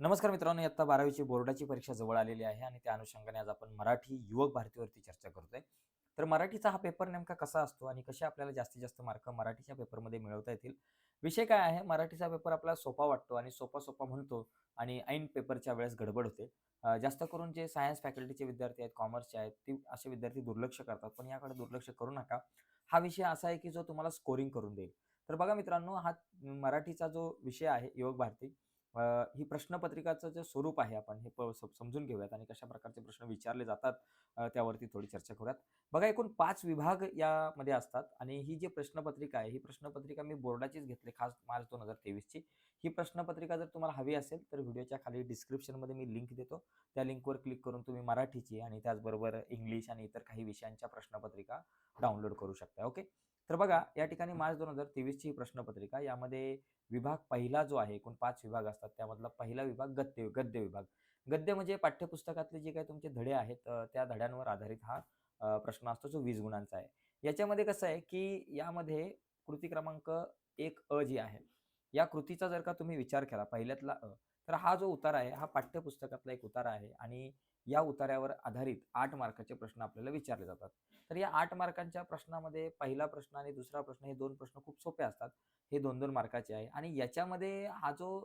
नमस्कार मित्रांनो इयत्ता बारावीची बोर्डाची परीक्षा जवळ आलेली आहे आणि त्या अनुषंगाने आज आपण मराठी युवक भारतीवरती चर्चा करतोय. तर मराठीचा हा पेपर नेमका कसा असतो आणि कसे आपल्याला जास्तीत जास्त मार्क मराठीच्या पेपरमध्ये मिळवता येतील? विषय काय आहे? मराठीचा पेपर आपल्याला सोपा वाटतो आणि सोपा सोपा म्हणतो आणि ऐन पेपरच्या वेळेस गडबड होते. जास्त करून जे सायन्स फॅकल्टीचे विद्यार्थी आहेत कॉमर्सचे आहेत ते असे विद्यार्थी दुर्लक्ष करतात. पण याकडे दुर्लक्ष करू नका. हा विषय असा आहे की जो तुम्हाला स्कोरिंग करून देईल. तर बघा मित्रांनो हा मराठीचा जो विषय आहे युवक भारती ही प्रश्नपत्रिकाचं जे स्वरूप आहे आपण हे प- समजून घेऊयात आणि कशा प्रकारचे प्रश्न विचारले जातात त्यावरती थोडी चर्चा करूयात. बघा एकूण पाच विभाग यामध्ये असतात आणि ही जी प्रश्नपत्रिका आहे ही प्रश्नपत्रिका मी बोर्डाचीच घेतली खास मार्च दोन हजार तेवीसची. ही प्रश्नपत्रिका जर तुम्हाला हवी असेल तर व्हिडिओच्या खाली डिस्क्रिप्शनमध्ये मी लिंक देतो. त्या लिंकवर क्लिक करून तुम्ही मराठीची आणि त्याचबरोबर इंग्लिश आणि इतर काही विषयांच्या प्रश्नपत्रिका डाउनलोड करू शकता ओके? तर बघा या ठिकाणी मार्च दोन हजार तेवीसची ही प्रश्नपत्रिका यामध्ये विभाग पहिला जो आहे एकूण पाच विभाग असतात त्यामधला पहिला विभाग गद्य गद्य विभाग. गद्य म्हणजे पाठ्यपुस्तकातले जे काही तुमचे धडे आहेत त्या धड्यांवर आधारित हा प्रश्न असतो जो वीस गुणांचा आहे. याच्यामध्ये कसं आहे की यामध्ये कृती क्रमांक एक अ जी आहे. या कृतीचा जर का तुम्ही विचार केला पहिल्यातला अ तर हा जो उतार आहे हा पाठ्यपुस्तकातला एक उतारा आहे आणि या उतार्यावर आधारित आठ मार्काचे प्रश्न आपल्याला विचारले जातात. तर या आठ मार्कांच्या प्रश्नामध्ये पहिला प्रश्न आणि दुसरा प्रश्न हे दोन प्रश्न खूप सोपे असतात. हे दोन दोन मार्काचे आहे आणि याच्यामध्ये हा जो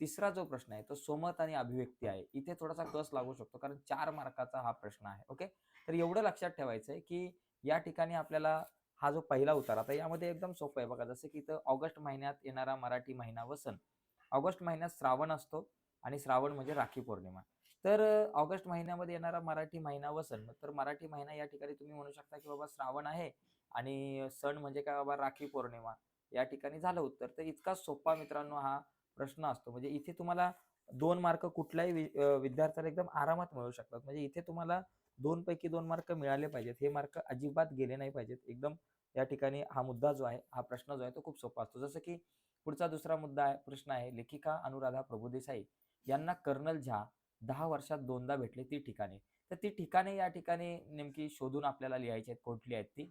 तिसरा जो प्रश्न आहे तो सोमत आणि अभिव्यक्ती आहे. इथे थोडासा कस लागू शकतो? कारण चार मार्काचा हा प्रश्न आहे. ओके? तर एवढं लक्षात ठेवायचं आहे की या ठिकाणी आपल्याला हा जो पहिला उतार आता यामध्ये एकदम सोपं आहे. बघा जसं की इथं ऑगस्ट महिन्यात येणारा मराठी महिना वसन ऑगस्ट महिन्यात श्रावण असतो आणि श्रावण म्हणजे राखी पौर्णिमा. तर ऑगस्ट महिन्यामध्ये येणारा मराठी महिना वसन तर मराठी महिना या ठिकाणी तुम्ही म्हणू शकता की बाबा श्रावण आहे आणि सण म्हणजे काय बाबा राखी पौर्णिमा या ठिकाणी झालं उत्तर. तर इतका सोपा मित्रांनो हा प्रश्न असतो. म्हणजे इथे तुम्हाला दोन मार्क कुठल्याही वि- विद्यार्थ्याला एकदम आरामात मिळू शकतात. म्हणजे इथे तुम्हाला दोन पैकी दोन मार्क मिळाले पाहिजेत. हे मार्क अजिबात गेले नाही पाहिजेत. एकदम या ठिकाणी हा मुद्दा जो आहे हा प्रश्न जो आहे तो खूप सोपा असतो. जसं की पुढचा दुसरा मुद्दा आहे प्रश्न आहे लेखिका अनुराधा प्रभुदेसाई यांना कर्नल झा दहा वर्षात दोनदा भेटले ती ठिकाणे. तर ती ठिकाणे या ठिकाणी नेमकी शोधून आपल्याला लिहायची आहेत कुठली आहेत ती?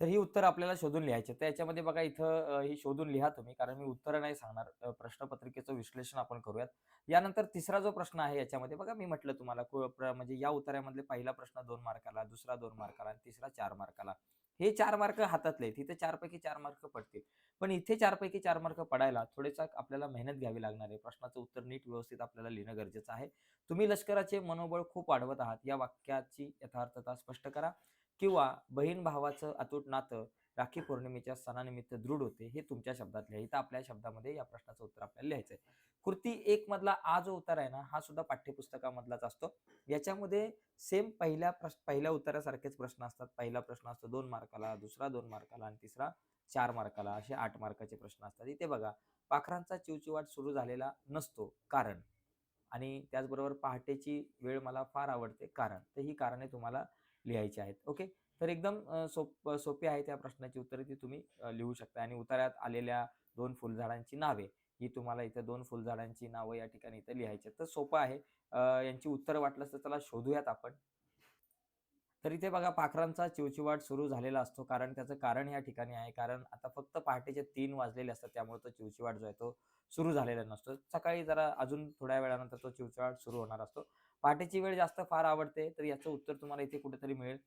तर ही उत्तर आपल्याला शोधून लिहायचे. तर याच्यामध्ये बघा इथं ही शोधून लिहा तुम्ही कारण मी उत्तरं नाही सांगणार. प्रश्नपत्रिकेचं विश्लेषण आपण करूयात. यानंतर तिसरा जो प्रश्न आहे याच्यामध्ये बघा मी म्हटलं तुम्हाला प्र- म्हणजे या उत्तरामधले पहिला प्रश्न दोन मार्काला दुसरा दोन मार्काला आणि तिसरा चार मार्काला. हे चार मार्क हातातले आहेत. इथे चारपैकी चार मार्क पडतील. पण इथे चारपैकी चार मार्क पडायला थोडेसा आपल्याला मेहनत घ्यावी लागणार आहे. प्रश्नाचं उत्तर नीट व्यवस्थित आपल्याला लिहिणं गरजेचं आहे. तुम्ही लष्कराचे मनोबळ खूप वाढवत आहात. या वाक्याची यथार्थता स्पष्ट करा. किंवा बहीण भावाचं अतूट नातं राखी पौर्णिमेच्या सणानिमित्त दृढ होते हे तुमच्या शब्दात लिहा इथं आपल्या शब्दामध्ये या प्रश्नाचं उत्तर आपल्याला लिहायचं आहे कृती एक मधला आ जो उत्तर आहे ना हा सुद्धा पाठ्यपुस्तकामधलाच असतो. याच्यामध्ये सेम पहिल्या प्रश्न पहिल्या उत्तरासारखेच प्रश्न असतात. पहिला प्रश्न असतो दोन मार्काला दुसरा दोन मार्काला आणि तिसरा चार मार्काला असे आठ मार्काचे प्रश्न असतात. इथे बघा पाखरांचा चिवचिवाट सुरू झालेला नसतो कारण. आणि त्याचबरोबर पहाटेची वेळ मला फार आवडते कारण. तर ही कारणे तुम्हाला लिहायचे आहेत. ओके? तर एकदम सोप सोपी आहे त्या प्रश्नाची उत्तरे ती तुम्ही लिहू शकता आणि उतार्यात आलेल्या दोन फुलझाडांची नावे ही तुम्हाला इथं दोन फुलझाडांची नावं या ठिकाणी इथं लिहायची तर सोपं आहे. यांची उत्तरं वाटलंच तर चला शोधूयात आपण. तर इथे बघा पाखरांचा चिवचिवाट सुरू झालेला असतो कारण त्याचं कारण या ठिकाणी आहे. कारण आता फक्त पहाटेचे तीन वाजलेले असतात त्यामुळे तो चिवचिवाट जो आहे तो सुरू झालेला नसतो. सकाळी जरा अजून थोड्या वेळानंतर तो चिवचिवाट सुरू होणार असतो. पहाटेची वेळ जास्त फार आवडते तर याचं उत्तर तुम्हाला इथे कुठेतरी मिळेल.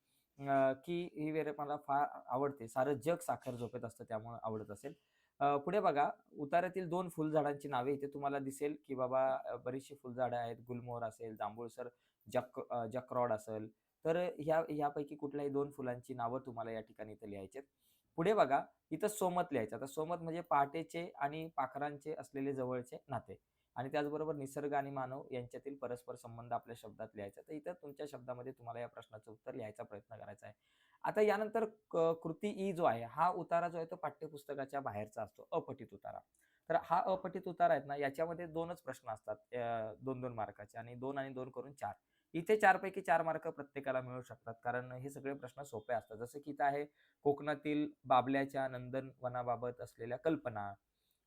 की ही वेळ मला फार आवडते. सारं जग साखर झोपेत असतं त्यामुळे आवडत असेल. पुढे बघा उतार्यातील दोन फुलझाडांची नावे इथे तुम्हाला दिसेल की बाबा बरीचशी फुलझाडं आहेत. गुलमोहर असेल जांभूळसर जक जक्रॉड असेल. तर ह्या ह्यापैकी कुठल्याही दोन फुलांची नावं तुम्हाला या ठिकाणी इथे लिहायचे पुढे बघा इथं सोमत लिहायचं. आता सोमत म्हणजे पहाटेचे आणि पाखरांचे असलेले जवळचे नाते. आणि त्याचबरोबर निसर्ग आणि मानव यांच्यातील परस्पर संबंध आपल्या शब्दात लिहायचा. तर इथं तुमच्या शब्दामध्ये तुम्हाला या प्रश्नाचं उत्तर लिहायचा प्रयत्न करायचा आहे. आता यानंतर क- कृती ई जो आहे हा उतारा जो आहे तो पाठ्यपुस्तकाच्या बाहेरचा असतो अपठित उतारा. तर हा अपठित उतारा आहेत ना याच्यामध्ये दोनच प्रश्न असतात दोन दोन मार्काचे आणि दोन आणि दोन करून चार. इथे चारपैकी चार मार्क प्रत्येकाला मिळू शकतात कारण हे सगळे प्रश्न सोपे असतात. जसं की इथं आहे कोकणातील बाबल्याच्या नंदनवनाबाबत असलेल्या कल्पना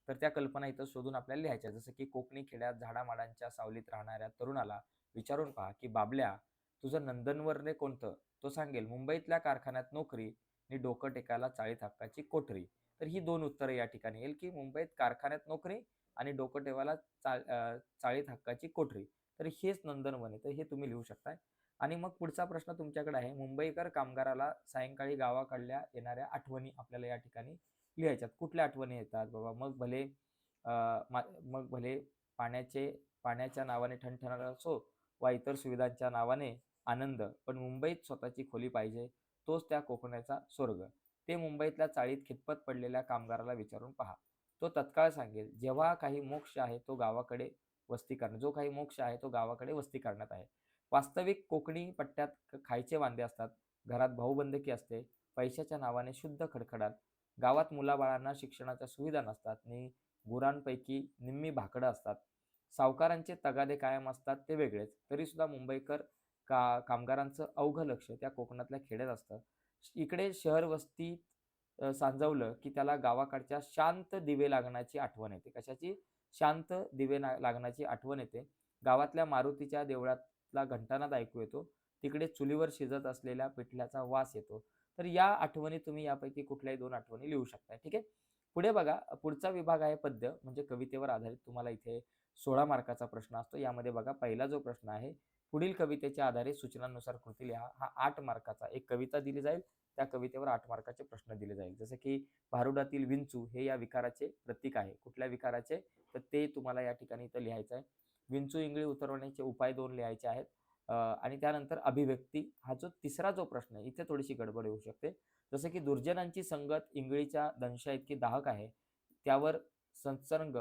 तर त्या कल्पना इथं शोधून आपल्याला लिहायच्या. जसं की कोकणी खेड्यात झाडामाडांच्या सावलीत राहणाऱ्या तरुणाला विचारून पहा की बाबल्या तुझं नंदनवरने कोणतं? तो सांगेल मुंबईतल्या कारखान्यात नोकरी आणि डोकं टेकायला चाळीत हक्काची कोठरी. तर ही दोन उत्तरं या ठिकाणी येईल की मुंबईत कारखान्यात नोकरी आणि डोकं ठेवायला चा चाळीत हक्काची कोठरी. तर हेच नंदनवन आहे. तर हे तुम्ही लिहू शकताय. आणि मग पुढचा प्रश्न तुमच्याकडे आहे. मुंबईकर कामगाराला सायंकाळी गावाकडल्या येणाऱ्या आठवणी आपल्याला या ठिकाणी लिहायच्यात. कुठल्या आठवणी येतात बाबा? मग भले मा मग भले पाण्याचे पाण्याच्या नावाने ठणठणार असो वा इतर सुविधांच्या नावाने आनंद पण मुंबईत स्वतःची खोली पाहिजे तोच त्या कोकणाचा स्वर्ग. ते मुंबईतल्या चाळीत खितपत पडलेल्या कामगाराला विचारून पहा. तो तत्काळ सांगेल जेव्हा काही मोक्ष आहे तो गावाकडे वस्ती करणं जो काही मोक्ष आहे तो गावाकडे वस्ती करण्यात आहे. वास्तविक कोकणी पट्ट्यात खायचे वांदे असतात. घरात भाऊबंदकी असते. पैशाच्या नावाने शुद्ध खडखडाट गावात मुलाबाळांना शिक्षणाच्या सुविधा नसतात आणि गुरांपैकी निम्मी भाकडं असतात. सावकारांचे तगादे कायम असतात ते वेगळेच. तरी सुद्धा मुंबईकर का कामगारांचं अवघं लक्ष त्या कोकणातल्या खेड्यात असतं. इकडे शहर वस्तीत सांजवलं की त्याला गावाकडच्या शांत दिवे लागण्याची आठवण येते. कशाची? शांत दिवे ना- लागण्याची आठवण येते. गावातल्या मारुतीच्या देवळातला घंटानाद ऐकू येतो. तिकडे चुलीवर शिजत असलेल्या पिठल्याचा वास येतो. तर या आठवणी तुम्ही यापैकी कुठल्याही दोन आठवणी लिहू शकता. ठीक आहे? पुढे बघा पुढचा विभाग आहे पद्य म्हणजे कवितेवर आधारित तुम्हाला इथे सोळा मार्काचा प्रश्न असतो. यामध्ये बघा पहिला जो प्रश्न आहे पुढील कवितेच्या आधारे सूचनांनुसार कृती लिहा. हा आठ मार्काचा एक कविता दिली जाईल त्या कवितेवर आठ मार्काचे प्रश्न दिले जाईल. जसं की भारुडातील विंचू हे या विकाराचे प्रतीक आहे. कुठल्या विकाराचे? तर ते तुम्हाला या ठिकाणी इथं लिहायचं आहे. विंचू इंगळी उतरवण्याचे उपाय दोन लिहायचे आहेत. आणि त्यानंतर अभिव्यक्ती हा जो तिसरा जो प्रश्न आहे इथे थोडीशी गडबड होऊ शकते. जसं की दुर्जनांची संगत इंगळीच्या दंशा इतकी दाहक आहे त्यावर सत्संग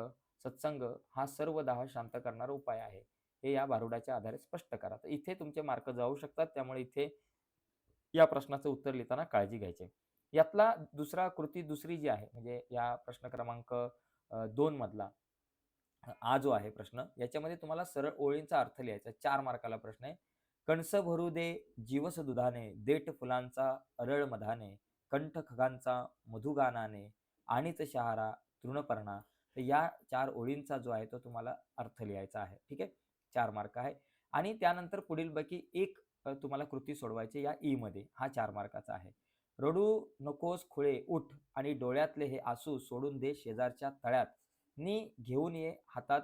सत्संग हा सर्व दाह शांत करणारा उपाय आहे. हे या भारुडाच्या आधारे स्पष्ट करा. तर इथे तुमचे मार्क जाऊ शकतात त्यामुळे इथे या प्रश्नाचं उत्तर लिहिताना काळजी घ्यायची यातला दुसरा कृती दुसरी जी आहे म्हणजे या प्रश्न क्रमांक दोन मधला हा जो आहे प्रश्न याच्यामध्ये तुम्हाला सरळ ओळींचा अर्थ लिहायचा आहे. चार मार्काला प्रश्न आहे. कणस भरू दे जीवस दुधाने देठ फुलांचा अरळ मधाने कंठ खगांचा मधुगानाने आणिच शहारा तृणपर्णा. तर या चार ओळींचा जो आहे तो तुम्हाला अर्थ लिहायचा आहे. ठीक आहे? चार मार्क आहे. आणि त्यानंतर पुढीलपैकी एक तुम्हाला कृती सोडवायची या ई मध्ये. हा चार मार्काचा आहे. रडू नकोस खुळे उठ आणि डोळ्यातले हे आसू सोडून दे शेजारच्या तळ्यात. नी घेऊन ये हातात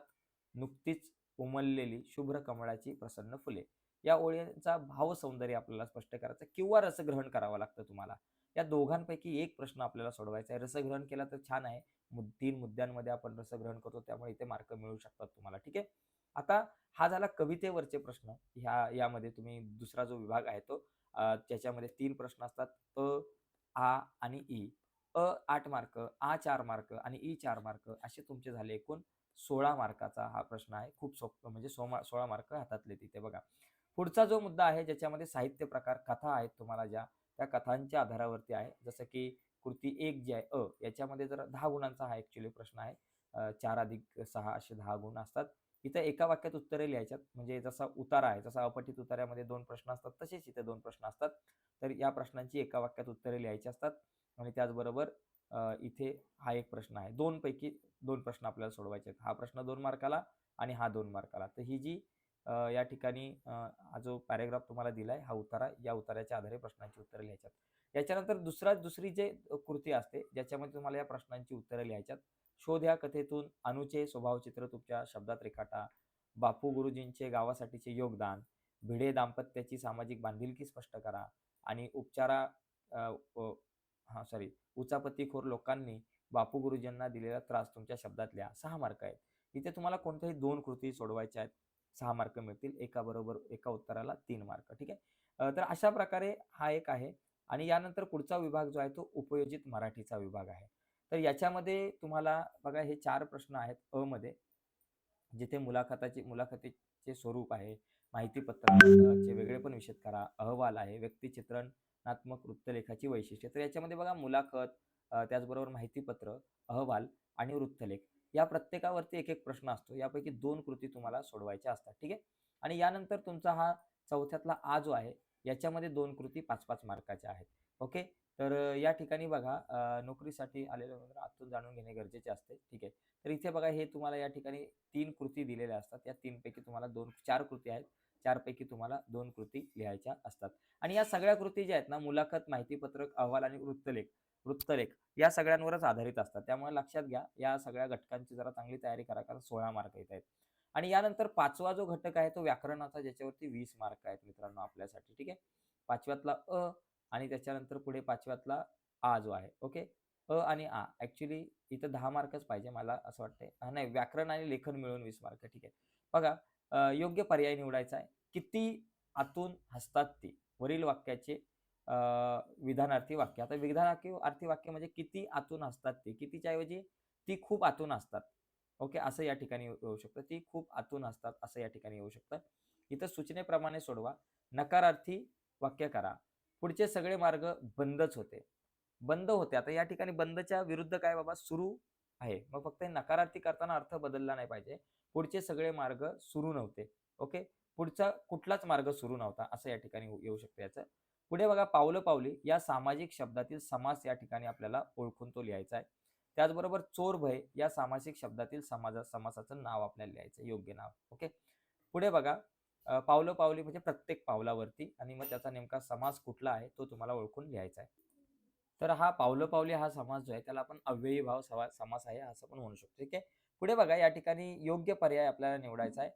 नुकतीच उमललेली शुभ्र कमळाची प्रसन्न फुले. या ओळींचा भाव सौंदर्य आपल्याला स्पष्ट करायचं किंवा रसग्रहण करावं लागतं तुम्हाला. या दोघांपैकी एक प्रश्न आपल्याला सोडवायचा आहे. रसग्रहण केला तर छान आहे. तीन मुद्द्यांमध्ये आपण रसग्रहण करतो. त्यामुळे इथे मार्क मिळू शकतात तुम्हाला. ठीक आहे? आता हा झाला कवितेवरचे प्रश्न. ह्या यामध्ये तुम्ही दुसरा जो विभाग आहे तो त्याच्यामध्ये तीन प्रश्न असतात. अ आ आणि ई. अ आठ मार्क आ चार मार्क आणि ई चार मार्क असे तुमचे झाले एकूण सोळा मार्काचा हा प्रश्न आहे. खूप सोपं म्हणजे सोमा सोळा मार्क हातातले तिथे बघा. पुढचा जो मुद्दा आहे ज्याच्यामध्ये साहित्य प्रकार कथा आहेत तुम्हाला ज्या त्या कथांच्या आधारावरती आहे. जसं की कृती एक जी आहे अ याच्यामध्ये जर दहा गुणांचा हा ॲक्च्युली प्रश्न आहे. चार अधिक सहा असे दहा गुण असतात. इथं एका वाक्यात उत्तरे लिहायच्यात. म्हणजे जसा उतारा आहे जसा अपठित उतार्यामध्ये दोन प्रश्न असतात तसेच इथे दोन प्रश्न असतात. तर या प्रश्नांची एका वाक्यात उत्तरे लिहायची असतात. आणि त्याचबरोबर इथे हा एक प्रश्न आहे. दोन पैकी दोन प्रश्न आपल्याला सोडवायचे आहेत. हा प्रश्न दोन मार्काला आणि हा दोन मार्काला. तर ही जी या ठिकाणी हा जो पॅरेग्राफ तुम्हाला दिलाय हा उतारा या उताराच्या आधारे प्रश्नांची उत्तरं लिहायच्यात. याच्यानंतर दुसरा दुसरी जे कृती असते ज्याच्यामध्ये तुम्हाला या प्रश्नांची उत्तरं लिहायच्यात. शोध या कथेतून अनुचे स्वभावचित्र तुमच्या शब्दात रेखाटा बापू गुरुजींचे गावासाठीचे योगदान भिडे दाम्पत्याची सामाजिक बांधिलकी स्पष्ट करा आणि उपचारा हा सॉरी उचापतीखोर लोकांनी बापू गुरुजींना दिलेला त्रास तुमच्या शब्दातल्या सहा मार्क आहेत. इथे तुम्हाला कोणत्याही दोन कृती सोडवायच्या आहेत सहा मार्क मिळतील एका बरोबर एका उत्तराला तीन मार्क ठीक आहे? तर अशा प्रकारे हा एक आहे आणि यानंतर पुढचा विभाग जो आहे तो उपयोजित मराठीचा विभाग आहे. तर याच्यामध्ये तुम्हाला बघा हे चार प्रश्न आहेत अ मध्ये जिथे मुलाखताची मुलाखतीचे स्वरूप आहे माहितीपत्राचे वेगळे पण विषय करा अहवाल आहे व्यक्तिचित्रण नात्मक वृत्तलेखाची वैशिष्ट्ये. तर याच्यामध्ये बघा मुलाखत त्याचबरोबर माहितीपत्र अहवाल आणि वृत्तलेख. या प्रत्येकावरती एक एक प्रश्न असतो. यापैकी दोन कृती तुम्हाला सोडवायच्या असतात. ठीक आहे? आणि यानंतर तुमचा हा चौथ्यातला आ जो आहे याच्यामध्ये दोन कृती पाच पाच मार्काच्या आहेत. ओके? तर या ठिकाणी बघा नोकरीसाठी आलेले उमेदवार आतून जाणून घेणे गरजेचे असते. ठीक आहे? तर इथे बघा हे तुम्हाला या ठिकाणी तीन कृती दिलेल्या असतात. या तीनपैकी तुम्हाला दोन चार कृती आहेत. चारपैकी तुम्हाला दोन कृती लिहायच्या असतात. आणि या सगळ्या कृती ज्या आहेत ना मुलाखत माहितीपत्रक अहवाल आणि वृत्तलेख वृत्तलेख या सगळ्यांवरच आधारित असतात. त्यामुळे लक्षात घ्या या सगळ्या घटकांची जरा चांगली तयारी करा कारण सोळा मार्क येत आहेत. आणि यानंतर पाचवा जो घटक आहे तो व्याकरणाचा ज्याच्यावरती वीस मार्क आहेत मित्रांनो आपल्यासाठी ठीक आहे? पाचव्यातला अ आणि त्याच्यानंतर पुढे पाचव्यातला आ जो आहे ओके? अ आणि आ. ऍक्च्युली इथं दहा मार्कच पाहिजे मला असं वाटतंय. नाही व्याकरण आणि लेखन मिळून वीस मार्क ठीक आहे? बघा योग्य पर्याय निवडायचा आहे. किती आतून हसतात ती? वरील वाक्याचे विधानार्थी वाक्य. आता विधानार्थी अर्थी वाक्य म्हणजे किती आतून असतात ते? कितीच्या ऐवजी ती खूप आतून असतात ओके? असं या ठिकाणी येऊ शकतं. ती खूप आतून असतात असं या ठिकाणी येऊ शकतं. इथं सूचनेप्रमाणे सोडवा. नकारार्थी वाक्य करा. पुढचे सगळे मार्ग बंदच होते. बंद होते. आता या ठिकाणी बंदच्या विरुद्ध काय बाबा? सुरू आहे. मग फक्त नकारार्थी करताना अर्थ बदलला नाही पाहिजे. पुढचे सगळे मार्ग सुरू नव्हते. ओके? पुढचा कुठलाच मार्ग सुरू नव्हता असं या ठिकाणी येऊ- शकतं याचं. पुढे बघा पावलं पावली या सामाजिक शब्दातील समास या ठिकाणी आपल्याला ओळखून तो लिहायचा आहे. त्याचबरोबर चोर भय या सामासिक शब्दातील समाजा समासाचं नाव आपल्याला लिहायचं योग्य नाव. ओके? पुढे बघा पावलं पावली म्हणजे प्रत्येक पावलावरती आणि मग त्याचा नेमका समास कुठला आहे तो तुम्हाला ओळखून लिहायचा आहे. तर हा पावलं पावले हा समास जो आहे त्याला आपण अव्ययी भाव समास आहे असं पण म्हणू शकतो ठीक आहे? पुढे बघा या ठिकाणी योग्य पर्याय आपल्याला निवडायचा आहे.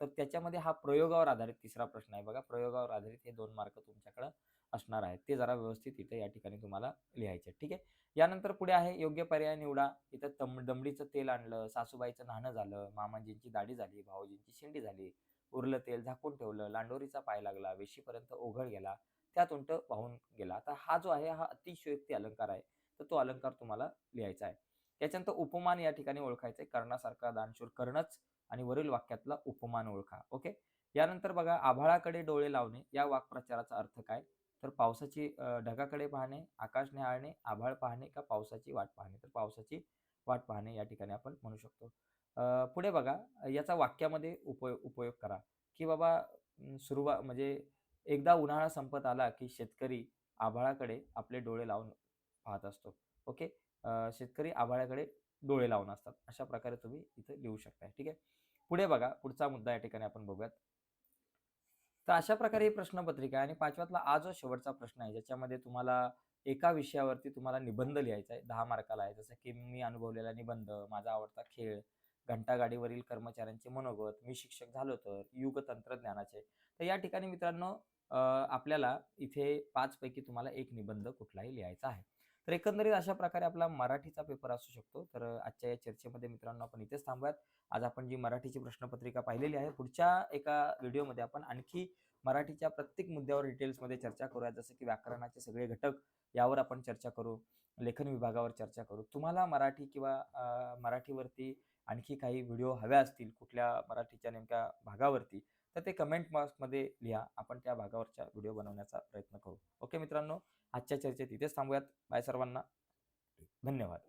तर त्याच्यामध्ये हा प्रयोगावर आधारित तिसरा प्रश्न आहे बघा. प्रयोगावर आधारित हे दोन मार्क तुमच्याकडे असणार आहेत. ते जरा व्यवस्थित इथे या ठिकाणी तुम्हाला लिहायचे ठीक आहे? यानंतर पुढे आहे योग्य पर्याय निवडा. इथं तम दमडीचं तेल आणलं सासूबाईचं नाणं झालं मामाजींची दाढी झाली भाऊजींची शेंडी झाली उरलं तेल झाकून ठेवलं लांडोरीचा पाय लागला वेशीपर्यंत ओघळ गेला त्यात उंट वाहून गेला. आता हा जो आहे हा अतिशयोक्ती अलंकार आहे. तर तो अलंकार तुम्हाला लिहायचा आहे. त्याच्यानंतर उपमान या ठिकाणी ओळखायचं आहे कर्णासारखा दानशूर कर्णच आणि वरील वाक्यातला उपमान ओळखा. ओके? यानंतर बघा आभाळाकडे डोळे लावणे या वाक्प्रचाराचा अर्थ काय? तर पावसाची ढगाकडे पाहणे आकाश निहाळणे आभाळ पाहणे का पावसाची वाट पाहणे? तर पावसाची वाट पाहणे या ठिकाणी आपण म्हणू शकतो. पुढे बघा याचा वाक्यामध्ये उपयोग उपयोग करा. की बाबा सुरुवात म्हणजे एकदा उन्हाळा संपत आला की शेतकरी आभाळाकडे आपले डोळे लावून पाहत असतो. ओके? शेतकरी आभाळाकडे डोळे लावून असतात. अशा प्रकारे तुम्ही इथे लिहू शकताय. ठीक आहे? पुढे बघा पुढचा मुद्दा या ठिकाणी आपण बघूयात. तर अशा प्रकारे ही प्रश्नपत्रिका आहे आणि पाचव्यातला आज जो शेवटचा प्रश्न आहे ज्याच्यामध्ये तुम्हाला एका विषयावरती तुम्हाला निबंध लिहायचा आहे दहा मार्काला आहे. जसं की मी अनुभवलेला निबंध माझा आवडता खेळ घंटागाडीवरील कर्मचाऱ्यांचे मनोगत मी शिक्षक झालो तर युग तंत्रज्ञानाचे. तर या ठिकाणी मित्रांनो आपल्याला इथे पाच पैकी तुम्हाला एक निबंध कुठलाही लिहायचा आहे. तर एकंदरीत अशा प्रकारे आपला मराठीचा पेपर असू शकतो. तर आजच्या या चर्चेमध्ये मित्रांनो आपण इथेच थांबूयात. आज आपण जी मराठीची प्रश्नपत्रिका पाहिलेली आहे पुढच्या एका व्हिडिओमध्ये आपण आणखी मराठीच्या प्रत्येक मुद्द्यावर डिटेल्समध्ये चर्चा करूया जसं की व्याकरणाचे सगळे घटक यावर आपण चर्चा करू लेखन विभागावर चर्चा करू. तुम्हाला मराठी किंवा मराठीवरती आणखी काही व्हिडिओ हव्या असतील कुठल्या मराठीच्या नेमक्या भागावरती तर ते कमेंट बॉक्समध्ये लिहा. आपण त्या भागावरच्या व्हिडिओ बनवण्याचा प्रयत्न करू. ओके मित्रांनो आजच्या चर्चेत इथेच थांबूयात. बाय सर्वांना. धन्यवाद.